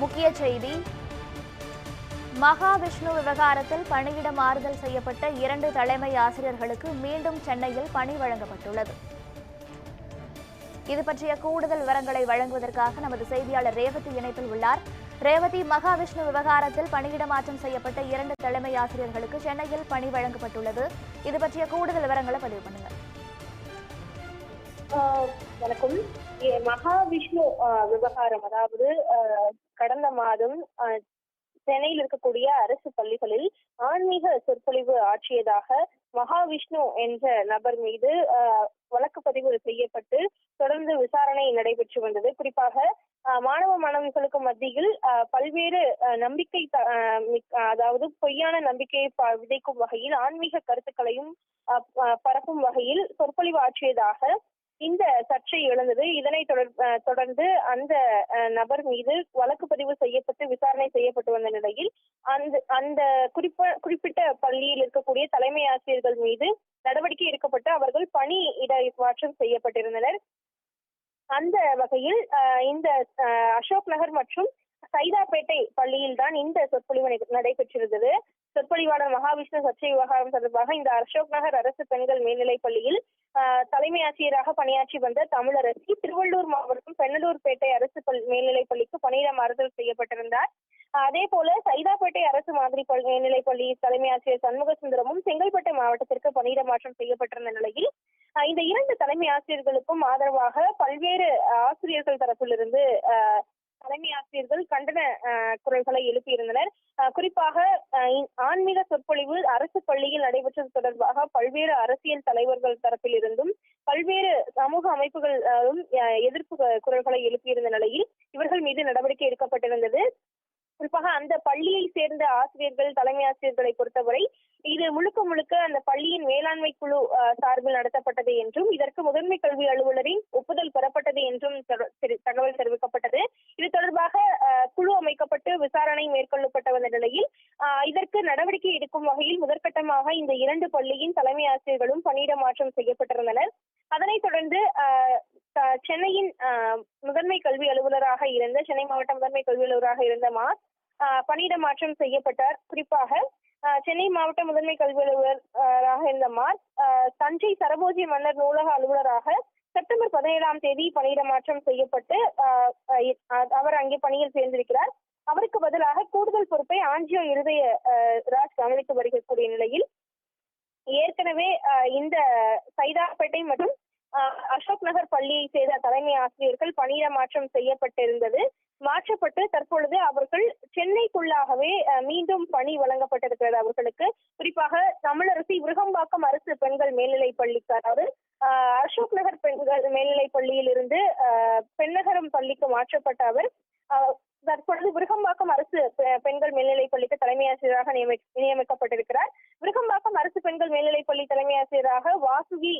முக்கிய செய்தி. மகாவிஷ்ணு விவகாரத்தில் பணியிட மாறுதல் செய்யப்பட்ட இரண்டு தலைமை ஆசிரியர்களுக்கு மீண்டும் சென்னையில் பணி வழங்கப்பட்டுள்ளது. இது பற்றிய கூடுதல் விவரங்களை வழங்குவதற்காக நமது செய்தியாளர் ரேவதி இணைப்பில் உள்ளார். ரேவதி மகாவிஷ்ணு விவகாரத்தில் பணியிட மாற்றம் செய்யப்பட்ட இரண்டு தலைமை ஆசிரியர்களுக்கு சென்னையில் பணி வழங்கப்பட்டுள்ளது. இது பற்றிய கூடுதல் விவரங்களை பதிவு பண்ணுங்கள். வணக்கம். மகாவிஷ்ணு விவகாரம் அதாவது கடந்த மாதம் சென்னையில் இருக்கக்கூடிய அரசு பள்ளிகளில் ஆன்மீக சொற்பொழிவு ஆற்றியதாக மகாவிஷ்ணு என்ற நபர் மீது வழக்கு பதிவு செய்யப்பட்டு தொடர்ந்து விசாரணை நடைபெற்று வந்தது. குறிப்பாக மாணவ மாணவிகளுக்கு மத்தியில் பல்வேறு நம்பிக்கை அதாவது பொய்யான நம்பிக்கையை ப- விதைக்கும் வகையில் ஆன்மீக கருத்துக்களையும் பரப்பும் வகையில் சொற்பொழிவு ஆற்றியதாக இந்த சர்ச்சை எழுந்தது. இதனை தொடர் அஹ் தொடர்ந்து அந்த அஹ், நபர் மீது வழக்கு பதிவு செய்யப்பட்டு விசாரணை செய்யப்பட்டு வந்த நிலையில் அந்த அந்த குறிப்ப குறிப்பிட்ட பள்ளியில் இருக்கக்கூடிய தலைமை ஆசிரியர்கள் மீது நடவடிக்கை எடுக்கப்பட்டு அவர்கள் பணி இட மாற்றம் செய்யப்பட்டிருந்தனர். அந்த வகையில் இந்த அஹ், அசோக் நகர் மற்றும் சைதாப்பேட்டை பள்ளியில் தான் இந்த சொற்பொழிவு நடைபெற்றிருந்தது. சொற்பொழிவாளர் மகாவிஷ்ணு சர்ச்சை விவகாரம் தொடர்பாக இந்த அசோக் நகர் அரசு பெண்கள் மேல்நிலைப் பள்ளியில் தலைமை ஆசிரியராக பணியாற்றி வந்த தமிழரசி திருவள்ளூர் மாவட்டம் பெண்ணலூர்பேட்டை அரசு மேல்நிலைப் பள்ளிக்கு பணியிடம் மாறுதல் செய்யப்பட்டிருந்தார். அதே போல சைதாப்பேட்டை அரசு மாதிரி மேல்நிலைப் பள்ளி தலைமை ஆசிரியர் சண்முக சுந்தரமும் செங்கல்பட்டு மாவட்டத்திற்கு பணியிட மாற்றம் செய்யப்பட்டிருந்த நிலையில் இந்த இரண்டு தலைமை ஆசிரியர்களுக்கும் ஆதரவாக பல்வேறு ஆசிரியர்கள் தரப்பிலிருந்து ஆஹ் தலைமை ஆசிரியர்கள் கண்டன குரல்களை எழுப்பியிருந்தனர். குறிப்பாக ஆன்மீக சொற்பொழிவு அரசு பள்ளியில் நடைபெற்றது தொடர்பாக பல்வேறு அரசியல் தலைவர்கள் தரப்பிலிருந்தும் பல்வேறு சமூக அமைப்புகளும் எதிர்ப்பு குரல்களை எழுப்பியிருந்த நிலையில் இவர்கள் மீது நடவடிக்கை எடுக்கப்பட்டிருந்தது. குறிப்பாக அந்த பள்ளியை சேர்ந்த ஆசிரியர்கள் தலைமை ஆசிரியர்களை பொறுத்தவரை இது முழுக்க முழுக்க அந்த பள்ளியின் மேலாண்மை குழு சார்பில் நடத்தப்பட்டது என்றும் இதற்கு முதன்மை கல்வி அலுவலரின் ஒப்புதல் பெறப்பட்டது என்றும் தகவல் தெரிவிக்கப்பட்டது இது தொடர்பாக ஆஹ், குழு அமைக்கப்பட்டு விசாரணை மேற்கொள்ளப்பட்ட வந்த நிலையில் இதற்கு நடவடிக்கை எடுக்கும் வகையில் முதற்கட்டமாக இந்த இரண்டு பள்ளியின் தலைமை ஆசிரியர்களும் பணியிட மாற்றம் செய்யப்பட்டிருந்தனர். அதனைத் தொடர்ந்து சென்னையின் முதன்மை கல்வி அலுவலராக இருந்த சென்னை மாவட்ட முதன்மை கல்வி அலுவலராக இருந்த மாஸ் பணியிட மாற்றம் செய்யப்பட்டார். குறிப்பாக சென்னை மாவட்ட முதன்மை கல்வி அலுவலராக இருந்த மார் தஞ்சை சரபோஜி மன்னர் நூலக அலுவலராக செப்டம்பர் பதினேழாம் தேதி பணியிட மாற்றம் செய்யப்பட்டு அவர் அங்கே பணியில் சேர்ந்திருக்கிறார். அவருக்கு பதிலாக கூடுதல் பொறுப்பை ஆஞ்சியோ இருதய ராஜ் கவனித்து வருகக்கூடிய நிலையில் ஏற்கனவே ஆஹ், இந்த சைதாப்பேட்டை மற்றும் ஆஹ், அசோக் நகர் பள்ளியை சேர்ந்த தலைமை ஆசிரியர்கள் பணியிட மாற்றம் செய்யப்பட்டிருந்தது. மாற்றப்பட்டு தற்பொழுது அவர்கள் சென்னைக்குள்ளாகவே மீண்டும் பணி வழங்கப்பட்டிருக்கிறது அவர்களுக்கு. குறிப்பாக தமிழரசி விருகம்பாக்கம் அரசு பெண்கள் மேல்நிலை பள்ளிக்கு அதாவது ஆஹ், அசோக் நகர் பெண்கள் மேல்நிலை பள்ளியில் இருந்து ஆஹ், பெண்ணகரம் பள்ளிக்கு மாற்றப்பட்ட அவர் அதாவது விருகம்பாக்கம் அரசு பெண்கள் மேல்நிலைப் பள்ளிக்கு தலைமை ஆசிரியராக நியமிக்கப்பட்டிருக்கிறார். விருகம்பாக்கம் அரசு பெண்கள் மேல்நிலைப் பள்ளி தலைமை ஆசிரியராக வாசுகி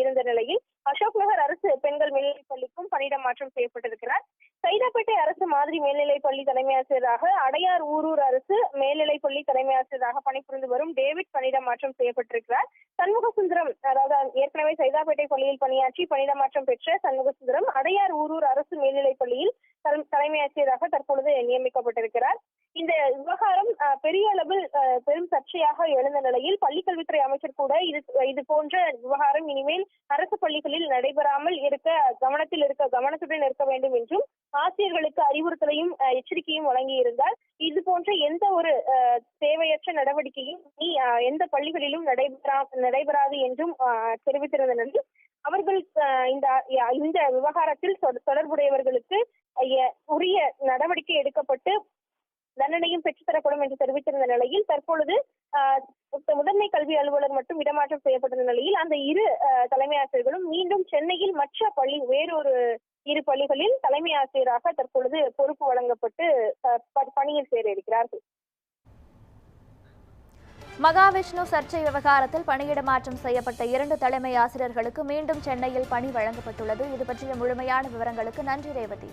இருந்த நிலையில் அசோக் நகர் அரசு பெண்கள் மேல்நிலைப் பள்ளிக்கும் பணியிட மாற்றம் செய்யப்பட்டிருக்கிறார். சைதாப்பேட்டை அரசு மாதிரி மேல்நிலைப் பள்ளி தலைமை ஆசிரியராக அடையார் ஊரூர் அரசு மேல்நிலைப் பள்ளி தலைமை ஆசிரியராக பணிபுரிந்து வரும் டேவிட் பணியிட மாற்றம் செய்யப்பட்டிருக்கிறார். சண்முக சுந்தரம் அதாவது ஏற்கனவே சைதாப்பேட்டை பள்ளியில் பணியாற்றி பணியிட மாற்றம் பெற்ற சண்முக சுந்தரம் அடையார் ஊரூர் அரசு மேல்நிலைப் பள்ளியில் தலைமை ஆசிரியராக தற்பொழுது நியமிக்கப்பட்டிருக்கிறார். இந்த விவகாரம் பெரிய அளவில் பெரும் சர்ச்சையாக எழுந்த நிலையில் பள்ளிக்கல்வித்துறை அமைச்சர் கூட இது இது போன்ற விவகாரம் இனிமேல் அரசு பள்ளிகளில் நடைபெறாமல் இருக்க கவனத்தில் இருக்க கவனத்துடன் இருக்க வேண்டும் என்றும் ஆசிரியர்களுக்கு அறிவுறுத்தலையும் எச்சரிக்கையும் வழங்கியிருந்தார். இது போன்ற எந்த ஒரு அஹ், தேவையற்ற நடவடிக்கையும் நீ அஹ், எந்த பள்ளிகளிலும் நடைபெறா நடைபெறாது என்றும் தெரிவித்திருந்த நிலையில் அவர்கள் அஹ், இந்த இந்த விவகாரத்தில் தொடர்புடையவர்களுக்கு உரிய நடவடிக்கை எடுக்கப்பட்டு தண்டனையும் பெற்றுத்தரப்படும் என்று தெரிவித்திருந்த நிலையில் தற்பொழுது ஆஹ், முதன்மை கல்வி அலுவலர் மட்டும் இடமாற்றம் செய்யப்பட்டிருந்த நிலையில் அந்த இரு தலைமை ஆசிரியர்களும் மீண்டும் சென்னையில் மற்ற பள்ளி வேறொரு இரு பள்ளிகளில் தலைமை ஆசிரியராக தற்பொழுது பொறுப்பு வழங்கப்பட்டு பணியில் சேர இருக்கிறார்கள் மகாவிஷ்ணு சர்ச்சை விவகாரத்தில் பணியிட மாற்றம் செய்யப்பட்ட இரண்டு தலைமை ஆசிரியர்களுக்கு மீண்டும் சென்னையில் பணி வழங்கப்பட்டுள்ளது. இது பற்றிய முழுமையான விவரங்களுக்கு நன்றி ரேவதி.